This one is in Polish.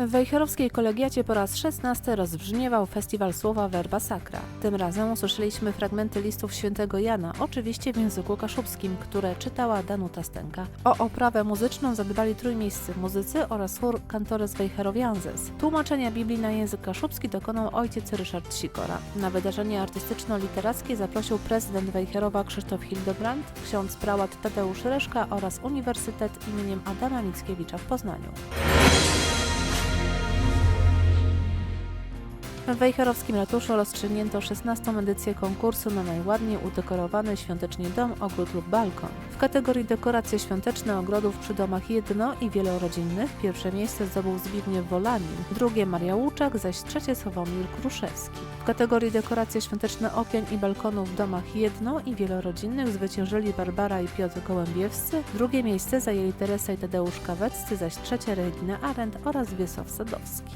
W Wejherowskiej kolegiacie po raz 16 rozbrzmiewał festiwal słowa Verba Sacra. Tym razem usłyszeliśmy fragmenty listów świętego Jana, oczywiście w języku kaszubskim, które czytała Danuta Stenka. O oprawę muzyczną zadbali trójmiejscy muzycy oraz chór Cantores Wejherowianzes. Tłumaczenia Biblii na język kaszubski dokonał ojciec Ryszard Sikora. Na wydarzenie artystyczno-literackie zaprosił prezydent Wejherowa Krzysztof Hildebrand, ksiądz prałat Tadeusz Reszka oraz Uniwersytet imieniem Adama Mickiewicza w Poznaniu. W Wejherowskim ratuszu rozstrzygnięto 16. edycję konkursu na najładniej udekorowany świątecznie dom, ogród lub balkon. W kategorii dekoracje świąteczne ogrodów przy domach jedno- i wielorodzinnych pierwsze miejsce zdobył Zbigniew Wolanin, drugie Maria Łuczak, zaś trzecie Sławomir Kruszewski. W kategorii dekoracje świąteczne okien i balkonów w domach jedno- i wielorodzinnych zwyciężyli Barbara i Piotr Gołębiewscy, drugie miejsce zajęli Teresa i Tadeusz Kaweccy, zaś trzecie Regina Arendt oraz Wiesław Sadowski.